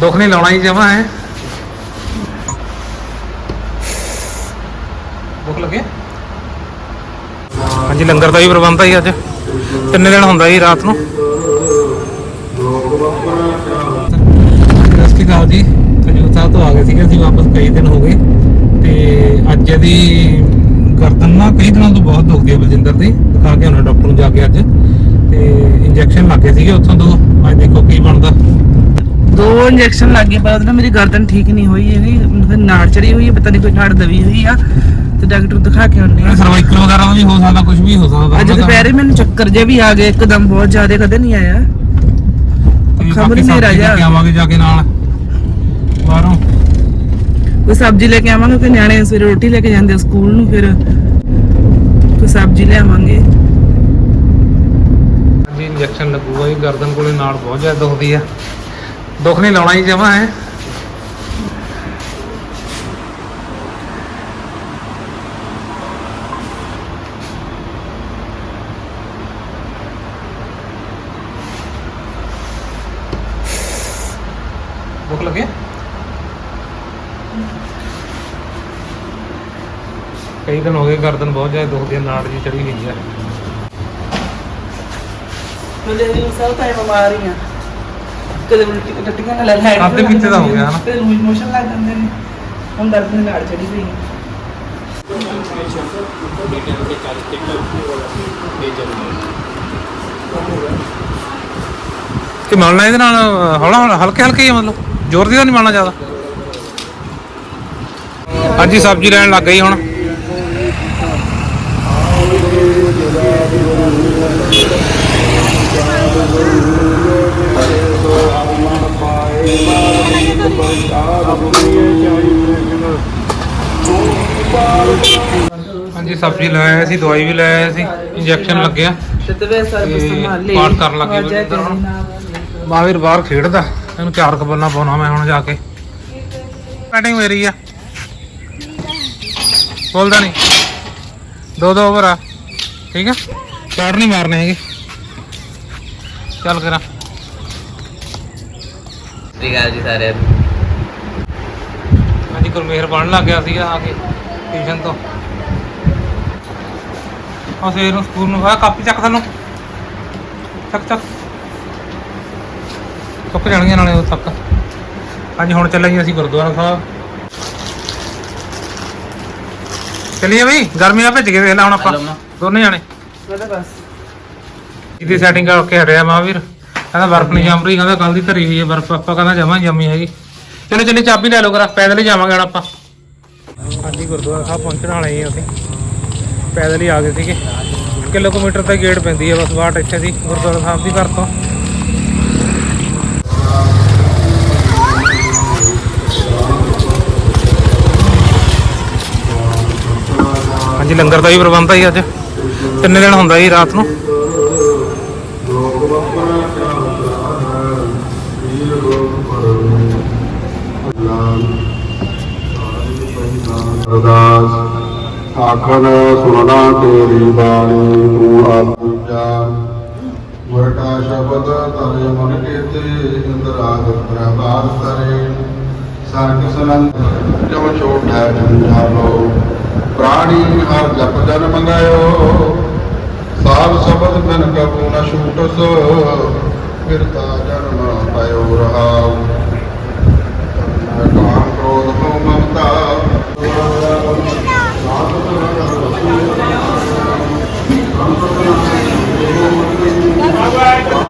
ਦੁੱਖ ਨਹੀਂ ਲਾਉਣਾ ਹੀ ਜਮਾ, ਹੈ? ਦੁੱਖ ਲੱਗੇ? ਹਾਂਜੀ, ਲੰਗਰ ਦਾ ਵੀ ਪ੍ਰਬੰਧ ਹੈ ਅੱਜ। ਤਿੰਨ ਦਿਨ ਹੁੰਦਾ ਜੀ ਰਾਤ ਨੂੰ। ਸਤਿ ਸ਼੍ਰੀ ਅਕਾਲ ਜੀ। ਖਜੂਰ ਸਾਹਿਬ ਤੋਂ ਆ ਗਏ ਸੀਗੇ, ਅਸੀਂ ਵਾਪਸ ਕਈ ਦਿਨ ਹੋ ਗਏ। ਤੇ ਅੱਜ ਇਹਦੀ ਗਰਦਨ ਨਾ ਕਈ ਦਿਨਾਂ ਤੋਂ ਬਹੁਤ ਦੁਖਦੀ ਹੈ ਬਲਜਿੰਦਰ ਦੀ। ਦਿਖਾ ਕੇ ਆਉਣਾ ਡਾਕਟਰ ਨੂੰ ਜਾ ਕੇ ਅੱਜ। ਤੇ ਇੰਜੈਕਸ਼ਨ ਲੱਗੇ ਸੀਗੇ ਉੱਥੋਂ ਤੋਂ। ਅੱਜ ਦੇਖੋ ਕੀ ਬਣਦਾ। ਦੋ ਇੰਜੈਕਸ਼ਨ ਲੱਗੇ ਪਰ ਉਹਦੇ ਨਾਲ ਮੇਰੀ ਗਰਦਨ ਠੀਕ ਨਹੀਂ ਹੋਈ ਹੈਗੀ ਫਿਰ ਨਾੜ ਚੜੀ ਹੋਈ ਹੈ ਪਤਾ ਨਹੀਂ ਕੋਈ ਨਾੜ ਦਬੀ ਹੋਈ ਆ ਤੇ ਡਾਕਟਰ ਦਿਖਾ ਕੇ ਆਉਂਦੇ ਆ ਸਰਵਾਈਕਲ ਵਗੈਰਾ ਵੀ ਹੋ ਸਕਦਾ ਕੁਝ ਵੀ ਹੋ ਸਕਦਾ। ਅੱਜ ਦੁਪਹਿਰੇ ਮੈਨੂੰ ਚੱਕਰ ਜੇ ਵੀ ਆ ਗਏ ਇੱਕਦਮ ਬਹੁਤ ਜ਼ਿਆਦਾ ਕਦੇ ਨਹੀਂ ਆਇਆ। ਖਬਰ ਨਹੀਂ ਰਾਜਾ। ਆਵਾਂਗੇ ਜਾ ਕੇ ਨਾਲ। ਬਾਹਰੋਂ। ਕੋਈ ਸਬਜ਼ੀ ਲੈ ਕੇ ਆਵਾਂਗੇ ਕਿ ਨਿਆਣੇ ਸਵੇਰੇ ਰੋਟੀ ਲੈ ਕੇ ਜਾਂਦੇ ਸਕੂਲ ਨੂੰ ਫਿਰ ਕੋਈ ਸਬਜ਼ੀ ਲੈ ਆਵਾਂਗੇ। ਜੀ ਇੰਜੈਕਸ਼ਨ ਲੱਗੂਗਾ ਜੀ ਗਰਦਨ ਕੋਲੇ ਨਾਲ ਬਹੁਤ ਜ਼ਿਆਦਾ ਦੁਖਦੀ ਆ। ਦੁੱਖ ਨਹੀਂ ਲਾਉਣਾ ਹੀ ਜਮਾ, ਹੈ। ਦੁੱਖ ਲੱਗੇ? ਕਈ ਦਿਨ ਹੋ ਗਏ, ਗਰਦਨ ਬਹੁਤ ਜ਼ਿਆਦਾ ਦੁਖਦੀ ਹੈ ਨਾੜ ਜੀ ਚੜੀ ਹੋਈ ਹੈ ਮੇਰੇ ਵੀ ਸਭ ਤਾਂ ਬਿਮਾਰ ਹੀ ਆ। ਕਦੇ ਉਲਟੀ ਟੱਟੀਆਂ ਨਾਲ ਲੈ ਅੱਧੇ ਪੀਤੇ ਦਾ ਹੋ ਗਿਆ ਨਾ। ਤੇ ਲੂਜ਼ ਮੋਸ਼ਨ ਲੱਗ ਜਾਂਦੇ ਨੇ। ਹੁਣ ਦਰਦ ਨਾਲ ਨਾੜ ਚੜੀ ਹੋਈ ਹੈ। ਕਿ ਮਲਣਾ ਇਹਦੇ ਨਾਲ ਹੌਲਾ ਹੌਲਾ ਹਲਕੇ ਹਲਕੇ ਹੀ ਆ ਮਤਲਬ। ਜ਼ੋਰ ਦੀ ਤਾਂ ਨਹੀਂ ਮਲਣਾ ਜ਼ਿਆਦਾ। ਹਾਂਜੀ ਸਬਜ਼ੀ ਲੈਣ ਲੱਗ ਗਈ ਹੁਣ। ਹਾਂਜੀ ਸਬਜ਼ੀ ਲੈ ਆਏ ਸੀ ਦਵਾਈ ਵੀ ਲੈ ਆਏ ਸੀ ਇੰਜੈਕਸ਼ਨ ਲੱਗਿਆ। ਤੇ ਤਵੇ ਸਰ ਤੇ ਸੰਭਾਲ ਲਈ। ਪਾਠ ਕਰਨ ਲੱਗੇ ਵੀ ਇੱਧਰ ਹੁਣ। ਮਹਾਵੀਰ ਬਾਹਰ ਖੇਡਦਾ ਇਹਨੂੰ ਚਾਰ ਕਬੱਲਾਂ ਪਾਉਣਾ ਮੈਂ ਹੁਣ ਜਾ ਕੇ। ਬੈਟਿੰਗ ਮੇਰੀ ਆ। ਬੋਲਦਾ ਨਹੀਂ। ਦੋ ਦੋ ਓਵਰ ਆ। ਠੀਕ ਆ? ਸ਼ਾਟ ਨਹੀਂ ਮਾਰਨੇ ਹੈਗੇ। ਚੱਲ ਕਰਾਂ। ਠੀਕ ਹੈ ਜੀ ਸਾਰੇ ਹਾਂਜੀ ਗੁਰਮੇਹਰ ਪੜਨ ਲੱਗ ਗਿਆ ਸੀਗਾ ਆ ਕੇ ਟਿਊਸ਼ਨ ਤੋਂ। ਆ ਸਵੇਰ ਨੂੰ ਸਕੂਲ ਨੂੰ ਆ ਕਾਪੀ ਚੱਕ ਥੱਲੋਂ ਚੱਕ ਚੱਕ। ਚੁੱਕ ਜਾਣਗੀਆਂ ਨਾਲੇ ਉਹ ਤੱਕ। ਹਾਂਜੀ ਹੁਣ ਚੱਲੇ ਜੀ ਅਸੀਂ ਗੁਰਦੁਆਰਾ ਸਾਹਿਬ। ਚੱਲੀਏ ਬਈ ਗਰਮੀਆਂ ਭਿੱਜ ਕੇ ਵੇਖ ਲੈ ਹੁਣ ਆਪਾਂ। ਦੋਨੇ ਜਾਣੇ। ਬਸ। ਇਹਦੀ ਸੈਟਿੰਗ ਕਰਕੇ ਹਟਿਆ ਮਹਾਵੀਰ। ਕਹਿੰਦਾ ਬਰਫ਼ ਨਹੀਂ ਜੰਮ ਰਹੀ ਕਹਿੰਦਾ ਕੱਲ ਦੀ ਧਰੀ ਹੋਈ ਹੈ ਬਰਫ਼ ਆਪਾਂ ਕਹਿੰਦਾ ਜਮਾ ਜੰਮੀ ਹੈਗੀ। ਚਲੋ ਚੱਲੀ ਚਾਬੀ ਲੈ ਲਓ ਕਰਾ ਪੈਦਲ ਹੀ ਜਾਵਾਂਗੇ ਹੁਣ ਆਪਾਂ। ਹਾਂਜੀ ਗੁਰਦੁਆਰਾ ਸਾਹਿਬ ਪਹੁੰਚਣ ਵਾਲੇ ਹੀ ਅਸੀਂ। ਪੈਦਲ ਹੀ ਆ ਗਏ ਸੀਗੇ। ਕਿਲੋਮੀਟਰ ਦਾ ਗੇਟ ਪੈਂਦੀ ਹੈ ਬਸ ਬਾਟ ਇੱਥੇ ਦੀ ਗੁਰਦੁਆਰਾ ਸਾਹਿਬ ਦੀ ਘਰ ਤੋਂ। ਹਾਂਜੀ, ਲੰਗਰ ਦਾ ਵੀ ਪ੍ਰਬੰਧ ਹੈ ਅੱਜ। ਤਿੰਨ ਦਿਨ ਹੁੰਦਾ ਜੀ ਰਾਤ ਨੂੰ। ਅਰਦਾਸ। ਆਖਣ, ਸੁਣਨਾ ਤੇਰੀ ਬਾਣੀ, ਤੂੰ ਆਪ ਪੂਜਾ ਗੁਰਟਾ ਸ਼ਬਦ ਤਰੇ ਮਨ ਕੀਤੇ, ਇੰਦਰਾਗ ਪ੍ਰਭਾਤ ਤਰੇ ਸਰਗ ਸਨੰਦ ਜਮ ਛੋਟ ਹੈ ਜੰਜਾਲੋ ਪ੍ਰਾਣੀ ਹਰ ਜਪ ਜਨ ਮੰਗਾਇਓ। ਸਾਲ ਸ਼ਬਦ ਮਨ ਕਬੂ ਨ ਛੂਟਸ ਫਿਰਤਾ ਜਨਮ ਪਇਓ ਰਹਾਉ। ਕਾਮ, ਕ੍ਰੋਧ ਮਮਤਾ